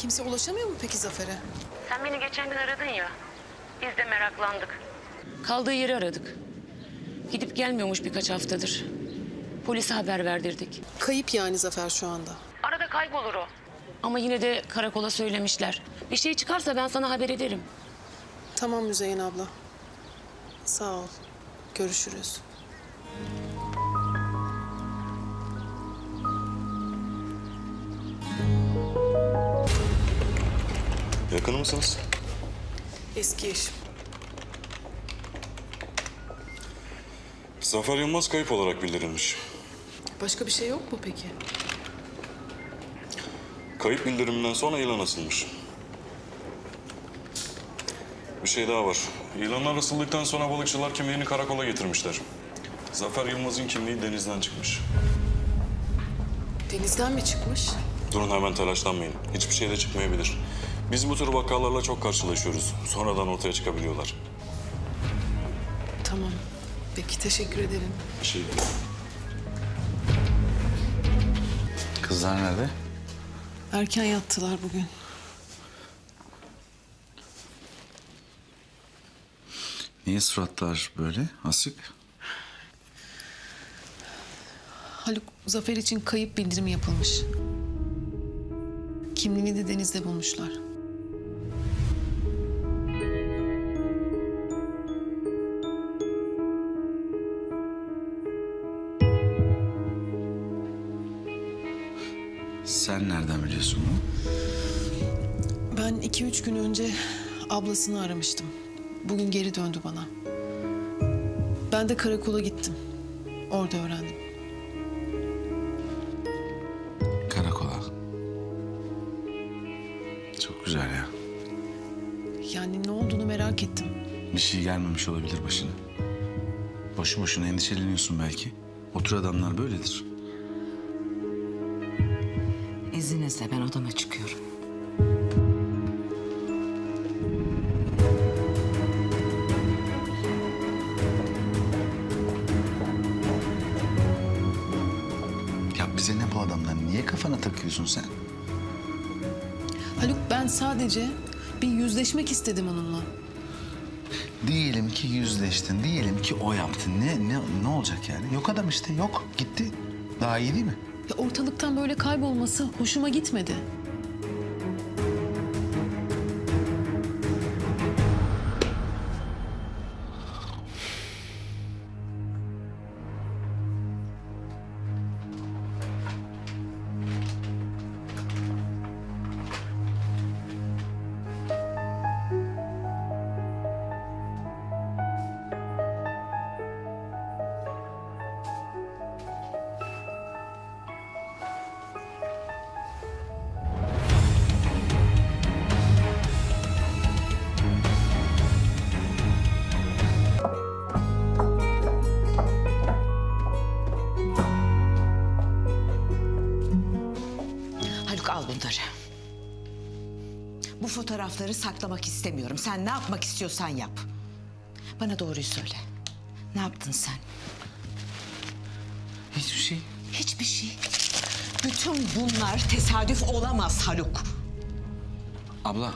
Kimse ulaşamıyor mu peki Zafer'e? Sen beni geçen gün aradın ya. Biz de meraklandık. Kaldığı yeri aradık. Gidip gelmiyormuş birkaç haftadır. Polise haber verdirdik. Kayıp yani Zafer şu anda. Arada kaybolur o. Ama yine de karakola söylemişler. Bir şey çıkarsa ben sana haber ederim. Tamam Müzeyyen abla. Sağ ol. Görüşürüz. Yakın mısınız? Eski eşim. Zafer Yılmaz kayıp olarak bildirilmiş. Başka bir şey yok mu peki? Kayıp bildiriminden sonra ilan asılmış. Bir şey daha var. İlanlar asıldıktan sonra balıkçılar kimliğini karakola getirmişler. Zafer Yılmaz'ın kimliği denizden çıkmış. Denizden mi çıkmış? Durun hemen telaşlanmayın. Hiçbir şey de çıkmayabilir. Biz bu tür vakalarla çok karşılaşıyoruz. Sonradan ortaya çıkabiliyorlar. Tamam. Peki teşekkür ederim. Bir şey değil. Kızlar nerede? Erken yattılar bugün. Niye suratlar böyle asık? Haluk Zafer için kayıp bildirimi yapılmış. Kimliğini de denizde bulmuşlar. Sen nereden biliyorsun bunu? Ben iki üç gün önce ablasını aramıştım. Bugün geri döndü bana. Ben de karakola gittim. Orada öğrendim. Karakola. Çok güzel ya. Yani ne olduğunu merak ettim. Bir şey gelmemiş olabilir başına. Boşu boşuna endişeleniyorsun belki. Otur adamlar böyledir. İzninizle ben odama çıkıyorum. Ya bize ne bu adamdan? Niye kafana takıyorsun sen? Haluk ben sadece bir yüzleşmek istedim onunla. Diyelim ki yüzleştin, diyelim ki o yaptı. Ne, ne, ne olacak yani? Yok adam işte, yok. Gitti. Daha iyi değil mi? Ortalıktan böyle kaybolması hoşuma gitmedi. Fotoğrafları saklamak istemiyorum. Sen ne yapmak istiyorsan yap. Bana doğruyu söyle. Ne yaptın sen? Hiçbir şey. Hiçbir şey. Bütün bunlar tesadüf olamaz Haluk. Abla.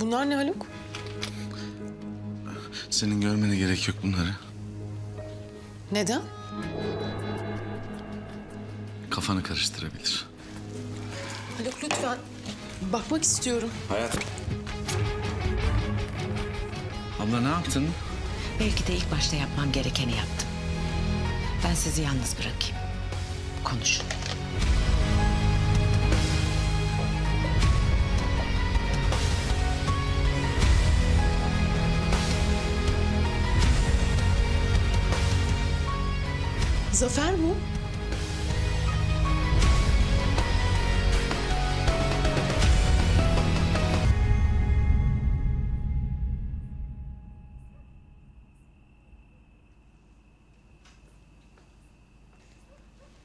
Bunlar ne Haluk? Senin görmene gerek yok bunları. Neden? Kafanı karıştırabilir. Haluk lütfen. Bakmak istiyorum. Hayat. Abla ne yaptın? Belki de ilk başta yapmam gerekeni yaptım. Ben sizi yalnız bırakayım. Konuşun. Zafer bu.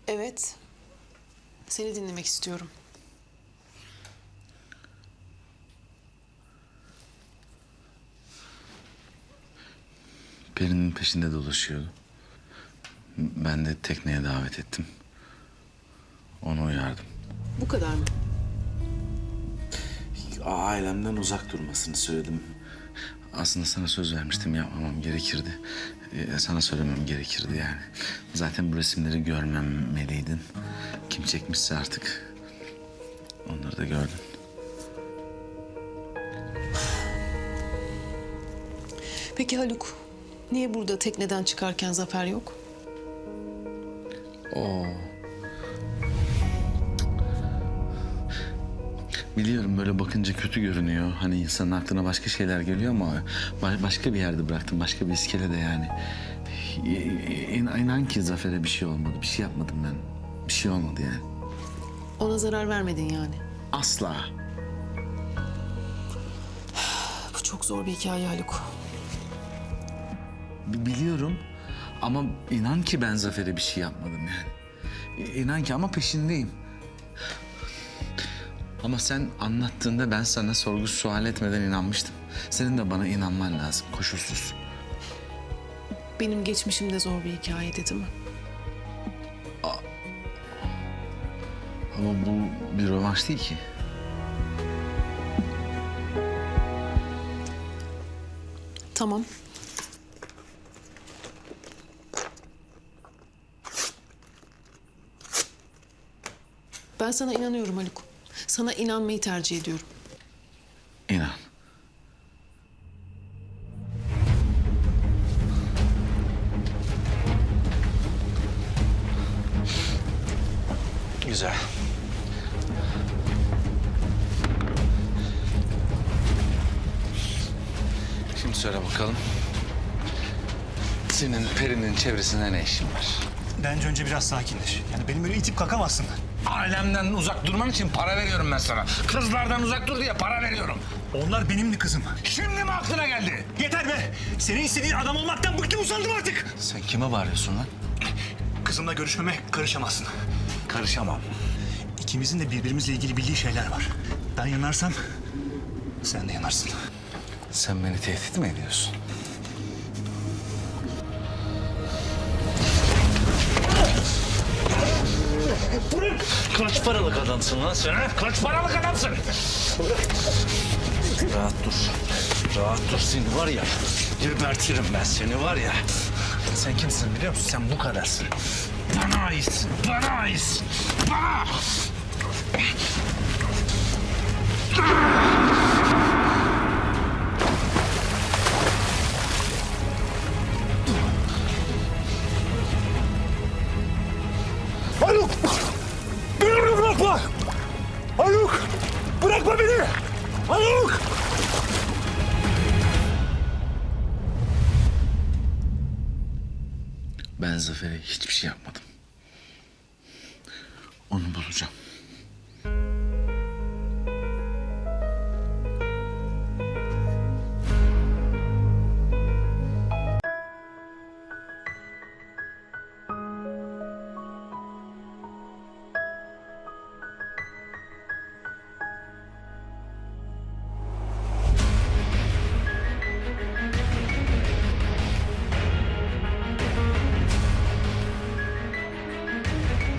Evet. Seni dinlemek istiyorum. Peri'nin peşinde dolaşıyordu. Ben de tekneye davet ettim. Onu uyardım. Bu kadar mı? Ailemden uzak durmasını söyledim. Aslında sana söz vermiştim yapmamam gerekirdi. Ee, sana söylemem gerekirdi yani. Zaten bu resimleri görmemeliydin. Kim çekmişse artık onları da gördün. Peki Haluk, niye burada tekneden çıkarken Zafer yok? Biliyorum böyle bakınca kötü görünüyor. Hani insanın aklına başka şeyler geliyor ama ba- başka bir yerde bıraktım. Başka bir iskelede yani. İn- inan ki Zafer'e bir şey olmadı. Bir şey yapmadım ben. Bir şey olmadı yani. Ona zarar vermedin yani. Asla. Bu çok zor bir hikaye Haluk. B- Biliyorum ama inan ki ben Zafer'e bir şey yapmadım yani. İnan ki ama peşindeyim. Ama sen anlattığında ben sana sorgu sual etmeden inanmıştım. Senin de bana inanman lazım koşulsuz. Benim geçmişim de zor bir hikayeydi değil mi? Ama bu bir rövanş değil ki. Tamam. Ben sana inanıyorum Haluk. Sana inanmayı tercih ediyorum. İnan. Güzel. Şimdi söyle bakalım. Senin perinin çevresinde ne işin var? Bence önce biraz sakinleş. Yani benim böyle itip kakamazsın. Ailemden uzak durman için para veriyorum ben sana. Kızlardan uzak dur diye para veriyorum. Onlar benimdi kızım. Şimdi mi aklına geldi? Yeter be! Senin istediğin adam olmaktan bıktım usandım artık. Sen kime bağırıyorsun lan? Kızımla görüşmeme karışamazsın. Karışamam. İkimizin de birbirimizle ilgili bildiği şeyler var. Ben yanarsam sen de yanarsın. Sen beni tehdit mi ediyorsun? Kaç paralık adamsın lan sen? ha? Kaç paralık adamsın? Rahat dur. Rahat dur seni var ya. Gebertirim ben seni var ya. Sen kimsin biliyor musun? Sen bu kadarsın. Bana aitsin. Bana aitsin. Bana. Haluk! Zafer'e hiçbir şey yapmadım. Onu bulacağım.